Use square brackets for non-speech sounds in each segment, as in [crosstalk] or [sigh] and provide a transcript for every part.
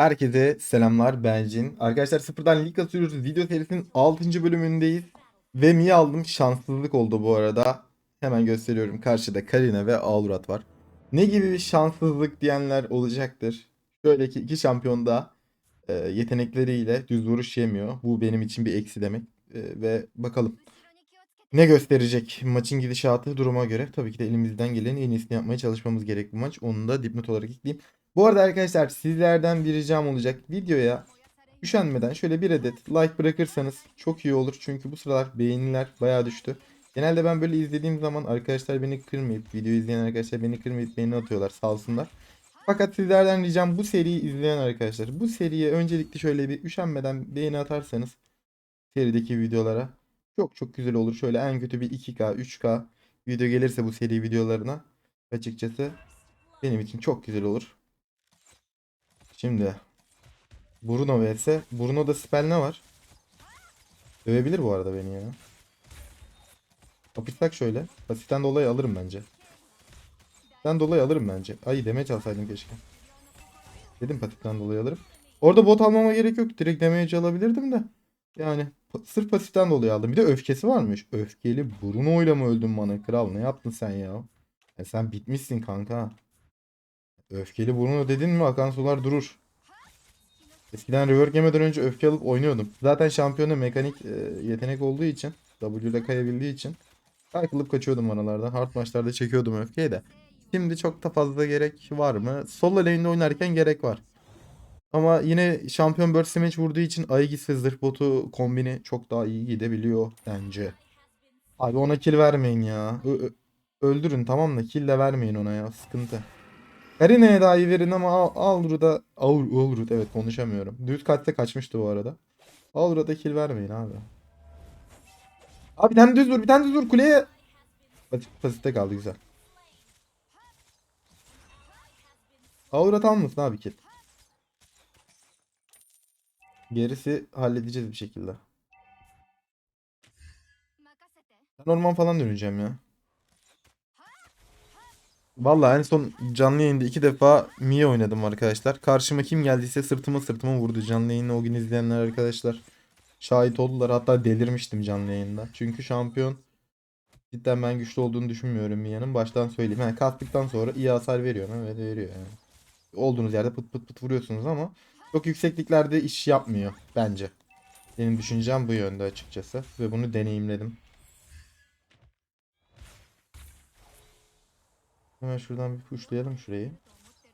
Herkese selamlar ben Jin. Arkadaşlar sıfırdan lig atıyoruz. Video serisinin 6. bölümündeyiz. Ve Mi aldım. Şanssızlık oldu bu arada. Hemen gösteriyorum. Karşıda Karina ve Alrat var. Ne gibi bir şanssızlık diyenler olacaktır. Şöyle ki iki şampiyon da e, yetenekleriyle düz vuruş yemiyor. Bu benim için bir eksi demek. E, ve bakalım ne gösterecek maçın gidişatı duruma göre. Tabii ki de elimizden gelenin en iyisini yapmaya çalışmamız gerek bu maç. Onu da dipnot olarak ekleyeyim. Bu arada arkadaşlar sizlerden bir ricam olacak. Videoya üşenmeden şöyle bir adet like bırakırsanız çok iyi olur. Çünkü bu sıralar beğeniler bayağı düştü. Genelde ben böyle izlediğim zaman arkadaşlar beni kırmayıp, video izleyen arkadaşlar beni kırmayıp beğeni atıyorlar sağ olsunlar. Fakat sizlerden ricam bu seriyi izleyen arkadaşlar bu seriye öncelikle şöyle bir üşenmeden beğeni atarsanız serideki videolara çok çok güzel olur. Şöyle en kötü bir 2K, 3K video gelirse bu seri videolarına açıkçası benim için çok güzel olur. Şimdi Bruno vs. Bruno'da spell ne var? Dövebilir bu arada beni ya. Kapışsak şöyle. Basitten dolayı alırım bence. Ben dolayı alırım bence. Ay demeye çalsaydım keşke. Dedim pasiften dolayı alırım. Orada bot almama gerek yok. Direkt damage alabilirdim de. Yani sırf pasiften dolayı aldım. Bir de öfkesi varmış. Öfkeli Bruno ile mi öldün bana kral? Ne yaptın sen ya? Ya sen bitmişsin kanka. Öfkeli Bruno dedin mi akan sular durur. Eskiden rework yemeden önce öfke alıp oynuyordum. Zaten şampiyona mekanik e, yetenek olduğu için, W'de kayabildiği için kaykılıp kaçıyordum manalardan. Hard maçlarda çekiyordum öfkeyi de. Şimdi çok da fazla gerek var mı? Solo lane'de oynarken gerek var. Ama yine şampiyon burst damage vurduğu için Aegis ve zırh botu kombini çok daha iyi gidebiliyor bence. Abi ona kill vermeyin ya. Ö- öldürün tamam da kill de vermeyin ona ya. Sıkıntı. Karina'ya daha iyi verin ama Al- Alrud'a Alrud evet konuşamıyorum. Düz kaçta kaçmıştı bu arada. Alrud'a kill vermeyin abi. Abi bir tane düz vur, bir tane düz vur kuleye. Pasif, pasifte kaldı güzel. Aurud almasın abi kill. Gerisi halledeceğiz bir şekilde. Ben orman falan döneceğim ya. Vallahi en son canlı yayında iki defa Mia oynadım arkadaşlar. Karşıma kim geldiyse sırtıma sırtıma vurdu. Canlı yayını o gün izleyenler arkadaşlar şahit oldular. Hatta delirmiştim canlı yayında. Çünkü şampiyon cidden ben güçlü olduğunu düşünmüyorum Mia'nın. Baştan söyleyeyim. Yani kastıktan sonra iyi hasar veriyor? Evet veriyor yani. Olduğunuz yerde pıt pıt pıt vuruyorsunuz ama çok yüksekliklerde iş yapmıyor bence. Benim düşüncem bu yönde açıkçası. Ve bunu deneyimledim. Hemen şuradan bir pushlayalım şurayı.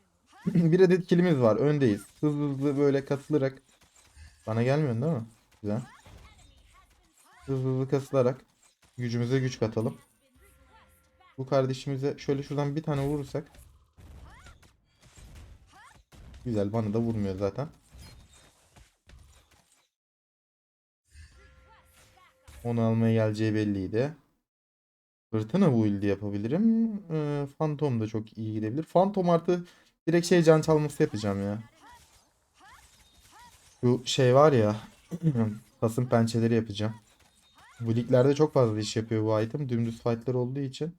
[laughs] bir adet kilimiz var. Öndeyiz. Hızlı hızlı böyle kasılarak. Bana gelmiyorsun değil mi? Güzel. Hızlı hızlı kasılarak gücümüze güç katalım. Bu kardeşimize şöyle şuradan bir tane vurursak. Güzel bana da vurmuyor zaten. Onu almaya geleceği belliydi. Fırtına build'i yapabilirim. Ee, Phantom da çok iyi gidebilir. Phantom artı direkt şey can çalması yapacağım ya. Şu şey var ya. [clears throat] Kasım pençeleri yapacağım. Bu liglerde çok fazla iş yapıyor bu item. Dümdüz fightlar olduğu için.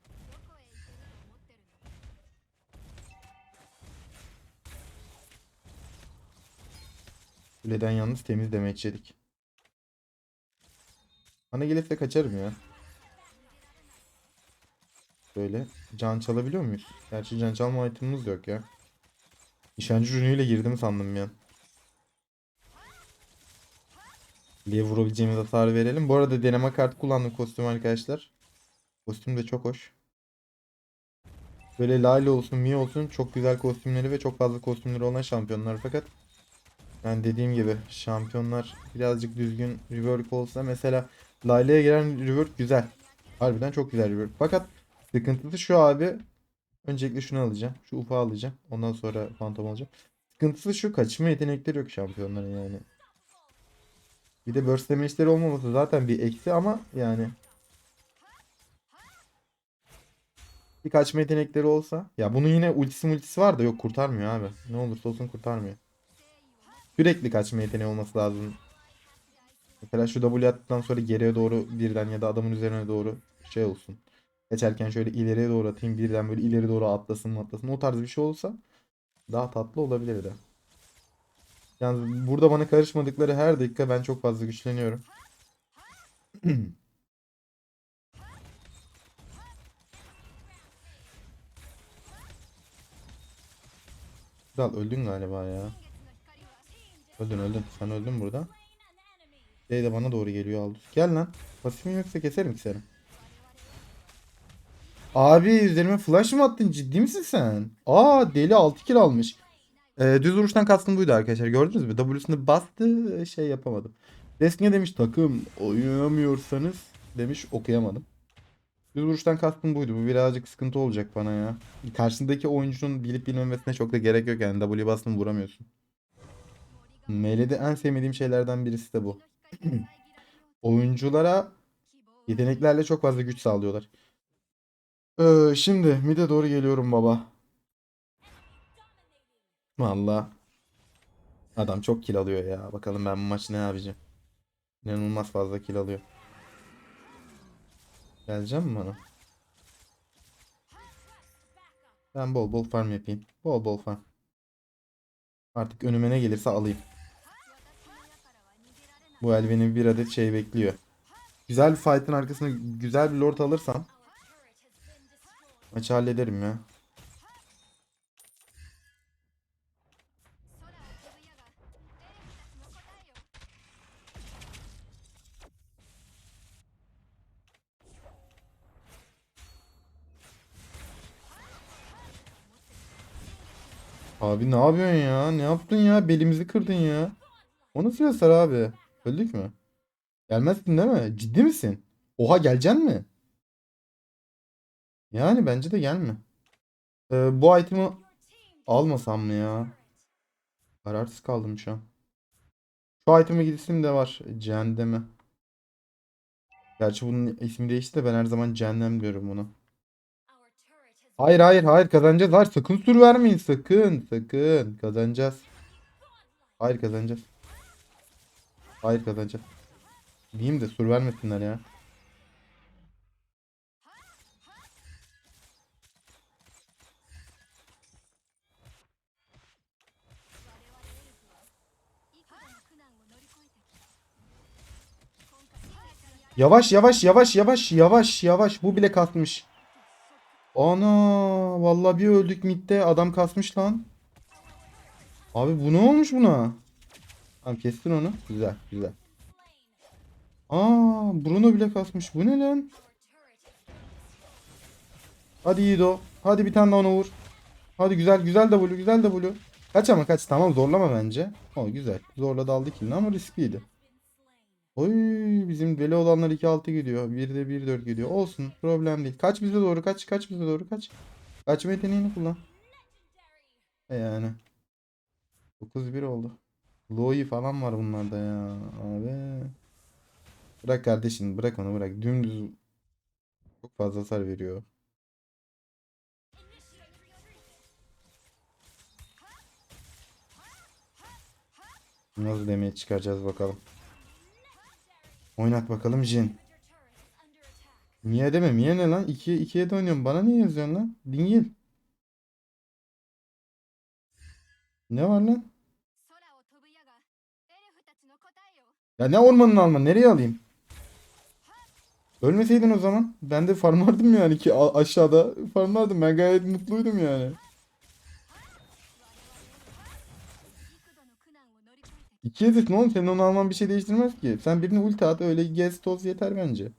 Kuleden yalnız temiz damage yedik. Bana gelirse kaçarım ya. Böyle can çalabiliyor muyuz? Gerçi can çalma itemimiz yok ya. Nişancı rünüyle girdim sandım ya. Diye vurabileceğimiz hasarı verelim. Bu arada deneme kartı kullandım kostüm arkadaşlar. Kostüm de çok hoş. Böyle Lale olsun, Mi olsun çok güzel kostümleri ve çok fazla kostümleri olan şampiyonlar fakat ben dediğim gibi şampiyonlar birazcık düzgün rework olsa mesela Lale'ye giren rework güzel. Harbiden çok güzel rework. Fakat Sıkıntısı şu abi. Öncelikle şunu alacağım. Şu ufağı alacağım. Ondan sonra fantom alacağım. Sıkıntısı şu kaçma yetenekleri yok şampiyonların yani. Bir de burst damage'leri olmaması zaten bir eksi ama yani. Bir kaçma yetenekleri olsa. Ya bunun yine ultisi multisi var da yok kurtarmıyor abi. Ne olursa olsun kurtarmıyor. Sürekli kaçma yeteneği olması lazım. Mesela şu W attıktan sonra geriye doğru birden ya da adamın üzerine doğru şey olsun. Geçerken şöyle ileriye doğru atayım birden böyle ileri doğru atlasın atlasın. O tarz bir şey olsa daha tatlı olabilirdi. Yani burada bana karışmadıkları her dakika ben çok fazla güçleniyorum. [clears throat] Kral öldün galiba ya. Öldün öldün. Sen öldün burada. Şey de bana doğru geliyor Aldous. Gel lan. Pasifin yoksa keserim ki seni. Abi üzerime flash mı attın? Ciddi misin sen? Aa deli 6 kill almış. Ee, düz vuruştan kastım buydu arkadaşlar. Gördünüz mü? W'sunu bastı şey yapamadım. Destiny demiş takım oynamıyorsanız demiş okuyamadım. Düz vuruştan kastım buydu. Bu birazcık sıkıntı olacak bana ya. Karşısındaki oyuncunun bilip bilmemesine çok da gerek yok yani. W bastın vuramıyorsun. Mele'de en sevmediğim şeylerden birisi de bu. [clears throat] Oyunculara yeteneklerle çok fazla güç sağlıyorlar. Ee, şimdi mid'e doğru geliyorum baba. Valla. Adam çok kill alıyor ya. Bakalım ben bu maç ne yapacağım. İnanılmaz fazla kill alıyor. Geleceğim mi bana? Ben bol bol farm yapayım. Bol bol farm. Artık önüme ne gelirse alayım. Bu el bir adet şey bekliyor. Güzel bir fight'ın arkasına güzel bir lord alırsam maçı hallederim ya. Abi ne yapıyorsun ya? Ne yaptın ya? Belimizi kırdın ya. O nasıl abi? Öldük mü? Gelmezsin değil mi? Ciddi misin? Oha geleceksin mi? Yani bence de gelme. Ee, bu item'ı almasam mı ya? Kararsız kaldım şu an. Şu item'e gidesim de var. Cehenneme. Gerçi bunun ismi değişti de ben her zaman cehennem diyorum bunu. Hayır hayır hayır kazanacağız. Hayır sakın sur vermeyin sakın sakın kazanacağız. Hayır kazanacağız. Hayır kazanacağız. Diyeyim de sur vermesinler ya. Yavaş yavaş yavaş yavaş yavaş yavaş bu bile kasmış. Ana vallahi bir öldük midde adam kasmış lan. Abi bu ne olmuş buna? Tamam kestin onu. Güzel güzel. Aa Bruno bile kasmış. Bu ne lan? Hadi Yiğido. Hadi bir tane daha ona vur. Hadi güzel güzel W güzel W. Kaç ama kaç. Tamam zorlama bence. O güzel. Zorla daldı killini ama riskliydi. Oy bizim deli olanlar 2-6 gidiyor. Bir de 1-4 gidiyor. Olsun problem değil. Kaç bize doğru kaç kaç bize doğru kaç. Kaçma yeteneğini kullan. E yani. 9-1 oldu. Loi falan var bunlarda ya. Abi. Bırak kardeşim bırak onu bırak. Dümdüz çok fazla hasar veriyor. Nasıl demeye çıkaracağız bakalım. Oynat bakalım Jin. Mia deme. Mia ne lan? 2'ye 2'ye de oynuyorum. Bana niye yazıyorsun lan? Dingil. Ne var lan? Ya ne ormanını alma? Nereye alayım? Ölmeseydin o zaman. Ben de farmlardım yani ki aşağıda farmlardım. Ben gayet mutluydum yani. İki yazık ne oğlum senin onu alman bir şey değiştirmez ki. Sen birini ulti at öyle gez toz yeter bence.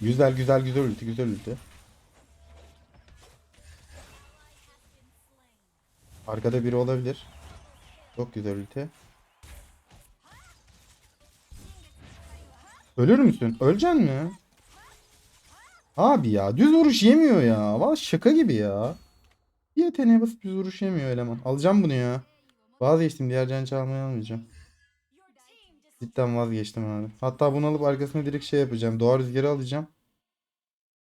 Güzel güzel güzel ulti güzel ulti. Arkada biri olabilir. Çok güzel ulti. Ölür müsün? Öleceksin mi? Abi ya düz vuruş yemiyor ya. Valla şaka gibi ya. Bir yeteneğe basıp düz vuruş yemiyor eleman. Alacağım bunu ya. Vazgeçtim. Diğer can çalmayı almayacağım. Cidden vazgeçtim abi. Hatta bunu alıp arkasına direkt şey yapacağım. Doğa rüzgarı alacağım.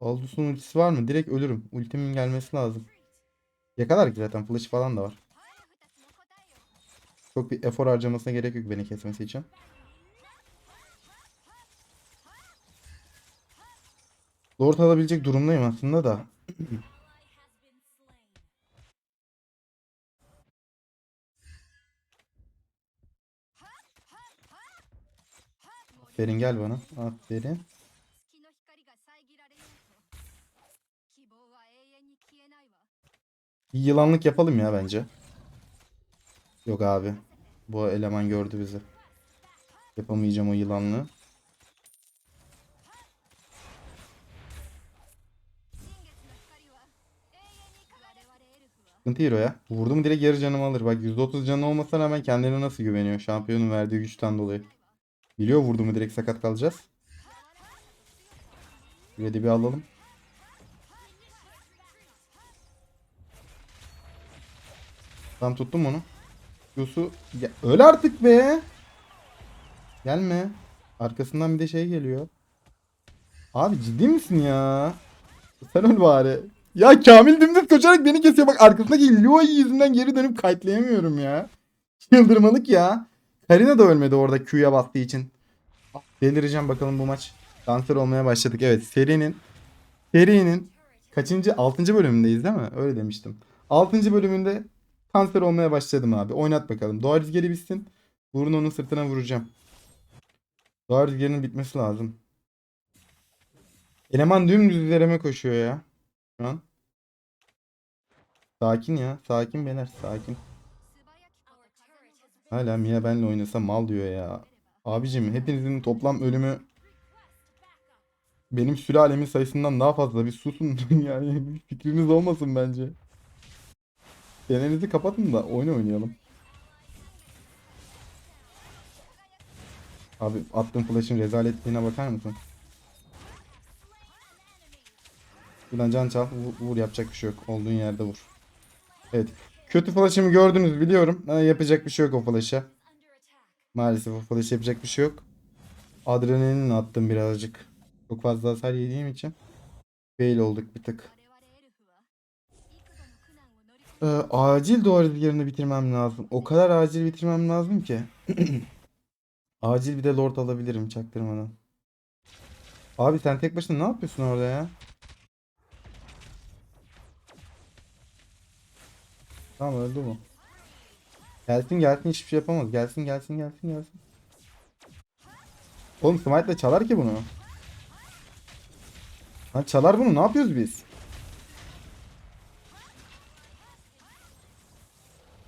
Aldus'un ultisi var mı? Direkt ölürüm. Ultimin gelmesi lazım. Yakalar ki zaten. Flash falan da var. Çok bir efor harcamasına gerek yok beni kesmesi için. Lord alabilecek durumdayım aslında da. [clears throat] Aferin gel bana. Aferin. Bir yılanlık yapalım ya bence. Yok abi. Bu eleman gördü bizi. Yapamayacağım o yılanlığı. Sıkıntı hero ya. Vurdum direkt yarı canımı alır. Bak %30 canı olmasına rağmen kendine nasıl güveniyor. Şampiyonun verdiği güçten dolayı. Biliyor vurdu mu direkt sakat kalacağız. Da bir alalım. Tam tuttum onu. Q'su Ya, öl artık be. Gelme. Arkasından bir de şey geliyor. Abi ciddi misin ya? Sen öl bari. Ya Kamil dümdüz koşarak beni kesiyor. Bak arkasındaki Luo'yu yüzünden geri dönüp kayıtlayamıyorum ya. Çıldırmalık ya. Karina da ölmedi orada Q'ya bastığı için. Delireceğim bakalım bu maç. Kanser olmaya başladık. Evet serinin serinin kaçıncı? 6. bölümündeyiz değil mi? Öyle demiştim. 6. bölümünde kanser olmaya başladım abi. Oynat bakalım. Doğa rüzgarı bitsin. Bruno'nun sırtına vuracağım. Doğa rüzgarının bitmesi lazım. Eleman dümdüz üzerime koşuyor ya. Şu an. Sakin ya. Sakin beyler. Sakin. Hala Mia benle oynasa mal diyor ya. Abicim hepinizin toplam ölümü benim sülalemin sayısından daha fazla. Bir susun [laughs] yani fikriniz olmasın bence. Çenenizi kapatın da oyun oynayalım. Abi attığım flash'ın rezaletliğine bakar mısın? Buradan can çal vur, vur yapacak bir şey yok. Olduğun yerde vur. Evet Kötü flash'ımı gördünüz biliyorum. Ha, yapacak bir şey yok o flash'a. Maalesef o flash'a yapacak bir şey yok. Adrenalin attım birazcık. Çok fazla hasar yediğim için. Fail olduk bir tık. Ee, acil duvarı yerini bitirmem lazım. O kadar acil bitirmem lazım ki. [clears throat] acil bir de lord alabilirim çaktırmadan. Abi sen tek başına ne yapıyorsun orada ya? Tamam öldü bu. Gelsin gelsin hiçbir şey yapamaz. Gelsin gelsin gelsin gelsin. Oğlum Smite de çalar ki bunu. Lan çalar bunu ne yapıyoruz biz?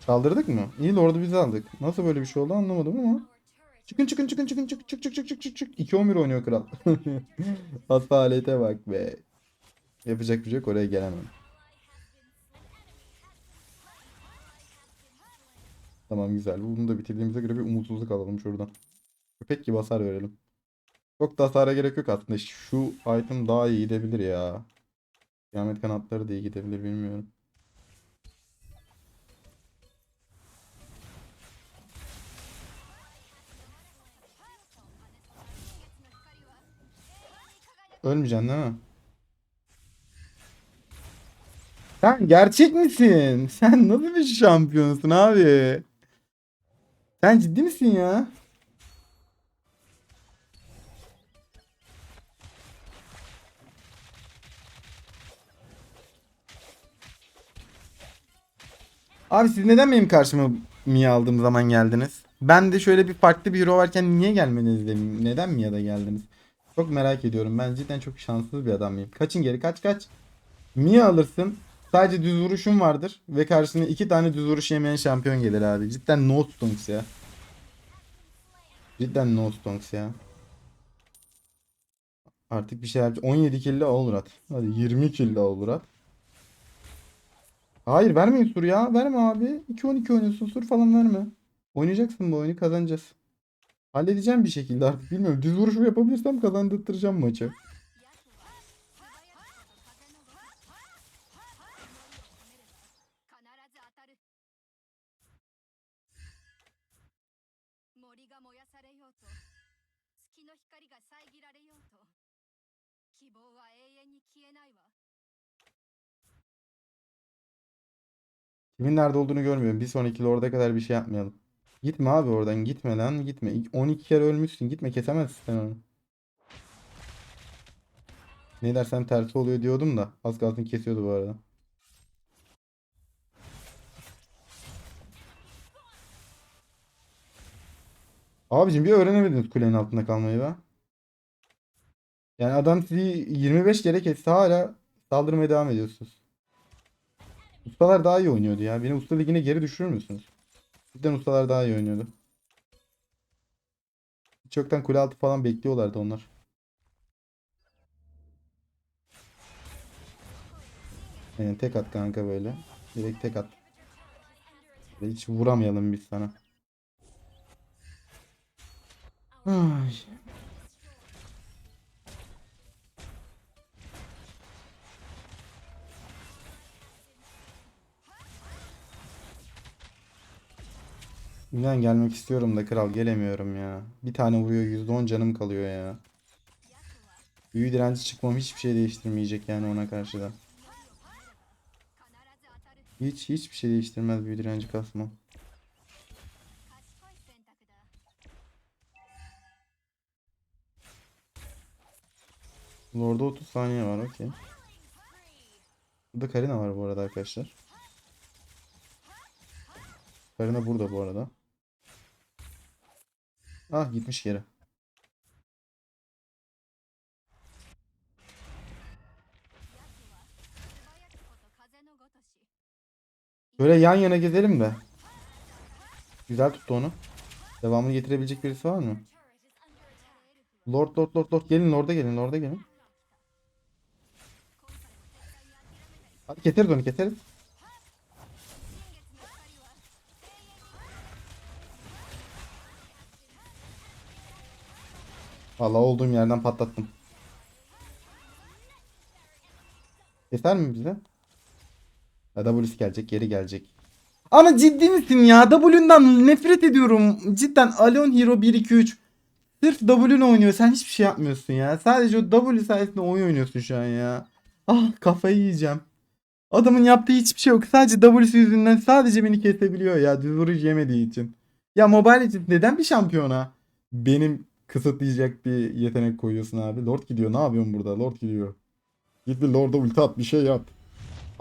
Çaldırdık mı? İyi Lord'u biz aldık. Nasıl böyle bir şey oldu anlamadım ama. Çıkın çıkın çıkın çıkın çık çık çık çık çık çık çık. 2-11 oynuyor kral. [laughs] Asalete bak be. Yapacak bir şey yok oraya gelemem. Tamam güzel. Bunu da bitirdiğimize göre bir umutsuzluk alalım şuradan. Köpek gibi hasar verelim. Çok da hasara gerek yok aslında. Şu item daha iyi gidebilir ya. Kıyamet kanatları da iyi gidebilir bilmiyorum. Ölmeyeceksin değil mi? Sen gerçek misin? Sen nasıl bir şampiyonsun abi? Sen ciddi misin ya? Abi siz neden benim karşıma Mia aldığım zaman geldiniz? Ben de şöyle bir farklı bir hero varken niye gelmediniz de neden Mia'da geldiniz? Çok merak ediyorum. Ben cidden çok şanssız bir adam mıyım? Kaçın geri kaç kaç. Mia alırsın. Sadece düz vuruşun vardır. Ve karşısına iki tane düz vuruş yemeyen şampiyon gelir abi. Cidden no stonks ya. Cidden no stonks ya. Artık bir şey yapacağım. 17 kill olur at. Hadi 20 kill olur at. Hayır vermeyin sur ya. Verme abi. 2-12 oynuyorsun. Sur falan verme. Oynayacaksın bu oyunu kazanacağız. Halledeceğim bir şekilde artık bilmiyorum. Düz vuruşu yapabilirsem kazandırtıracağım maçı. えないわ Kimin nerede olduğunu görmüyorum. Bir sonraki lorda kadar bir şey yapmayalım. Gitme abi oradan. Gitme lan. Gitme. İlk 12 kere ölmüşsün. Gitme kesemezsin sen onu. Ne dersen tersi oluyor diyordum da. Az kalsın kesiyordu bu arada. Abicim bir öğrenemediniz kulenin altında kalmayı be. Yani adam sizi 25 kere kesse hala saldırmaya devam ediyorsunuz. Ustalar daha iyi oynuyordu ya. Beni usta ligine geri düşürür müsünüz? Cidden ustalar daha iyi oynuyordu. Hiç yoktan kule altı falan bekliyorlardı onlar. Yani tek at kanka böyle. Direkt tek at. Hiç vuramayalım biz sana. Ay. Ulan gelmek istiyorum da kral gelemiyorum ya. Bir tane vuruyor %10 canım kalıyor ya. Büyü direnci çıkmam hiçbir şey değiştirmeyecek yani ona karşı da. Hiç hiçbir şey değiştirmez büyü direnci kasma. Lord'da 30 saniye var okey. Burada Karina var bu arada arkadaşlar. Karina burada bu arada. Ah gitmiş geri. Böyle yan yana gezelim de. Güzel tuttu onu. Devamını getirebilecek birisi var mı? Lord Lord Lord Lord gelin orada gelin orada gelin. Hadi getir onu getir. Vallahi olduğum yerden patlattım. Keser mi bize? W'si gelecek, geri gelecek. Ama ciddi misin ya? W'den nefret ediyorum. Cidden Alon Hero 1 2 3. Sırf W'ne oynuyor. Sen hiçbir şey yapmıyorsun ya. Sadece o W sayesinde oyun oynuyorsun şu an ya. Ah kafayı yiyeceğim. Adamın yaptığı hiçbir şey yok. Sadece W'si yüzünden sadece beni kesebiliyor ya. Düz vuruş yemediği için. Ya Mobile Legends neden bir şampiyona benim kısıtlayacak bir yetenek koyuyorsun abi? Lord gidiyor. Ne yapıyorsun burada? Lord gidiyor. Git bir Lord'a ulti at. Bir şey yap.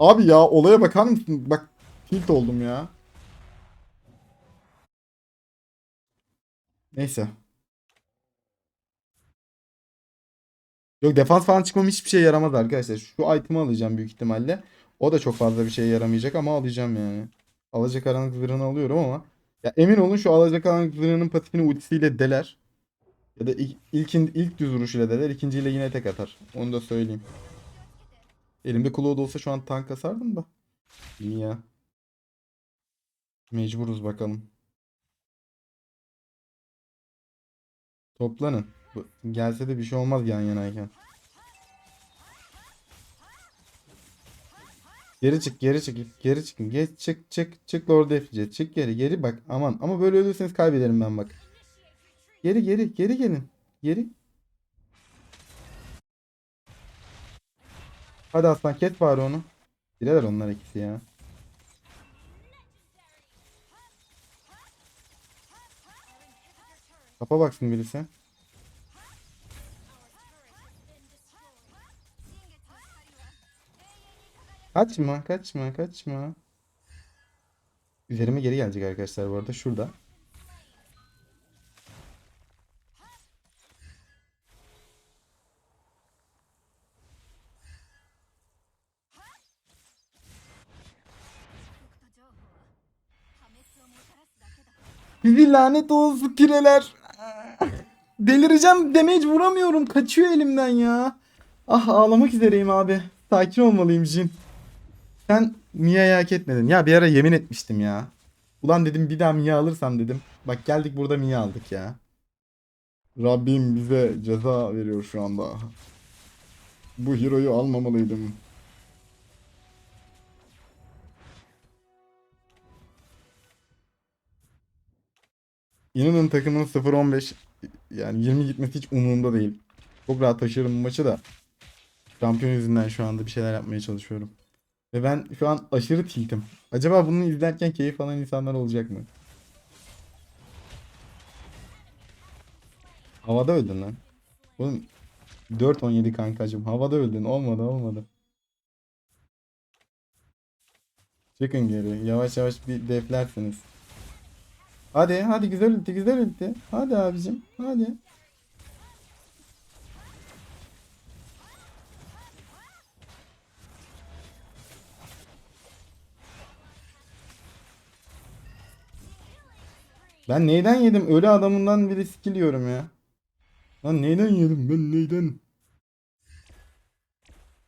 Abi ya olaya bakar mısın? Bak tilt oldum ya. Neyse. Yok defans falan çıkmam hiçbir şey yaramaz arkadaşlar. Şu item'i alacağım büyük ihtimalle. O da çok fazla bir şeye yaramayacak ama alacağım yani. Alacakaranlık zırhını alıyorum ama. Ya emin olun şu alacakaranlık zırhının pasifini ultisiyle deler. Ya da ilk, ilkin, ilk düz vuruşuyla deler. ikinciyle yine tek atar. Onu da söyleyeyim. Elimde Claude olsa şu an tank kasardım da. İyi ya. Mecburuz bakalım. Toplanın. Gelse de bir şey olmaz yan yanayken. Geri çık, geri çık, geri çıkın. Geç çık, çık, çık Lord Eflice. Çık geri, geri bak. Aman ama böyle ölürseniz kaybederim ben bak. Geri, geri, geri gelin. Geri. Hadi aslan kes bari onu. Bileler onlar ikisi ya. Kapa baksın birisi. Kaçma, kaçma, kaçma. Üzerime geri gelecek arkadaşlar bu arada. Şurada. Sizi lanet olsun pireler. Delireceğim damage vuramıyorum. Kaçıyor elimden ya. Ah ağlamak üzereyim abi. Sakin olmalıyım Jin. Sen Mia'yı hak etmedin. Ya bir ara yemin etmiştim ya. Ulan dedim bir daha Mia alırsam dedim. Bak geldik burada Mia aldık ya. Rabbim bize ceza veriyor şu anda. Bu hero'yu almamalıydım. İnanın takımın 0-15 yani 20 gitmesi hiç umurumda değil. Çok rahat taşırım bu maçı da. Şampiyon yüzünden şu anda bir şeyler yapmaya çalışıyorum. Ve ben şu an aşırı tiltim. Acaba bunu izlerken keyif alan insanlar olacak mı? Havada öldün lan. Oğlum 4-17 kankacım. Havada öldün. Olmadı olmadı. Çıkın geri. Yavaş yavaş bir deflersiniz. Hadi hadi güzel ulti güzel ulti. Hadi abicim hadi. Ben neyden yedim? Ölü adamından biri skill ya. Lan neyden yedim ben neyden?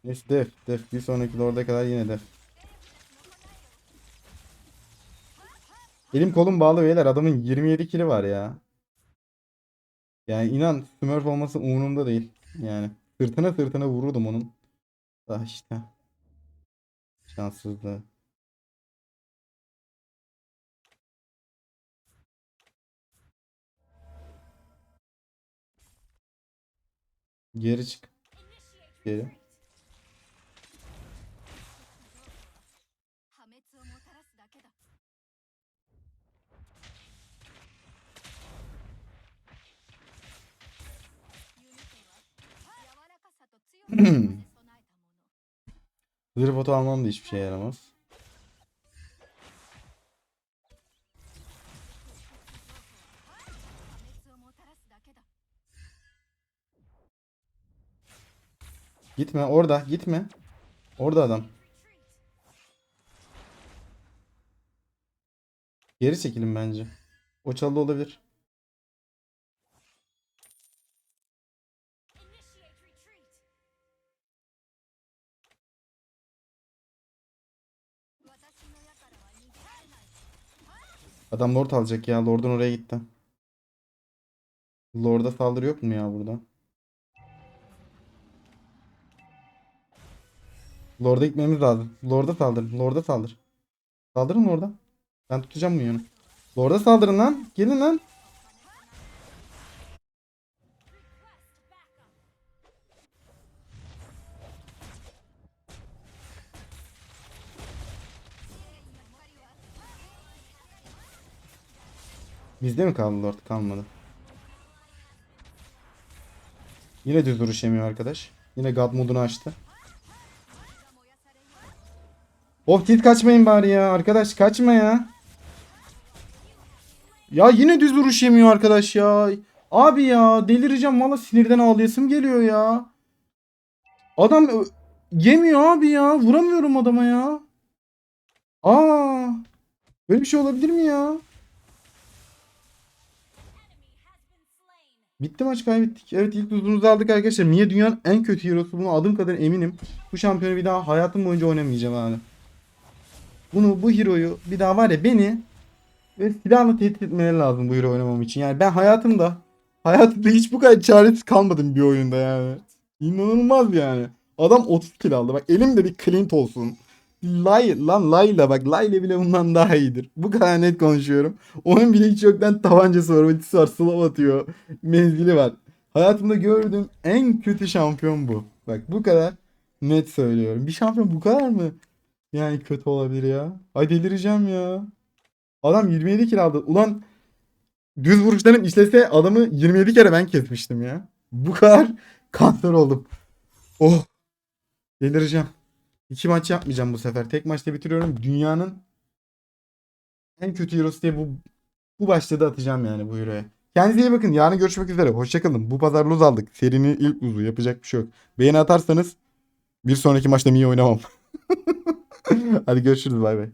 Neyse def def bir sonraki lorda kadar yine def. Elim kolum bağlı beyler adamın 27 kili var ya. Yani inan Smurf olması umurumda değil. Yani sırtına sırtına vururdum onun. Daha işte. Şanssızlığı. Geri çık. Geri. [clears throat] Hızır foto almam da hiçbir şey yaramaz. Gitme orada gitme. Orada adam. Geri çekilin bence. O çalı olabilir. Adam lord alacak ya. Lord'un oraya gitti. Lord'a saldırı yok mu ya burada? Lord'a gitmemiz lazım. Lord'a saldırın. Lord'a saldır. Saldırın Lord'a. Ben tutacağım bu yönü. Lord'a saldırın lan. Gelin lan. Bizde mi kaldı Lord? Kalmadı. Yine düz duruş yemiyor arkadaş. Yine God modunu açtı. Of tilt kaçmayın bari ya. Arkadaş kaçma ya. Ya yine düz vuruş yemiyor arkadaş ya. Abi ya delireceğim. Valla sinirden ağlayasım geliyor ya. Adam yemiyor abi ya. Vuramıyorum adama ya. Aa. Böyle bir şey olabilir mi ya? Bitti maç kaybettik. Evet ilk uzunumuzu aldık arkadaşlar. Mia dünyanın en kötü hero'su. Buna adım kadar eminim. Bu şampiyonu bir daha hayatım boyunca oynamayacağım abi. Bunu bu hero'yu bir daha var ya beni ve silahla tehdit etmeleri lazım bu hero oynamam için. Yani ben hayatımda hayatımda hiç bu kadar çaresiz kalmadım bir oyunda yani. İnanılmaz yani. Adam 30 kill aldı. Bak elimde bir Clint olsun. Lay, lan Layla bak Layla bile bundan daha iyidir. Bu kadar net konuşuyorum. Onun bile hiç yoktan tabancası var, ultisi var, slav atıyor. Menzili var. Hayatımda gördüğüm en kötü şampiyon bu. Bak bu kadar net söylüyorum. Bir şampiyon bu kadar mı? Yani kötü olabilir ya. Ay delireceğim ya. Adam 27 kill aldı. Ulan düz vuruşlarım işlese adamı 27 kere ben kesmiştim ya. Bu kadar kanser oldum. Oh. Delireceğim. İki maç yapmayacağım bu sefer. Tek maçta bitiriyorum. Dünyanın en kötü hero'su diye bu bu başta atacağım yani bu hero'ya. Kendinize iyi bakın. Yarın görüşmek üzere. Hoşçakalın. Bu pazar luz aldık. Serinin ilk luzu. Yapacak bir şey yok. Beğeni atarsanız bir sonraki maçta iyi oynamam. [laughs] Hadi görüşürüz. Bay bay.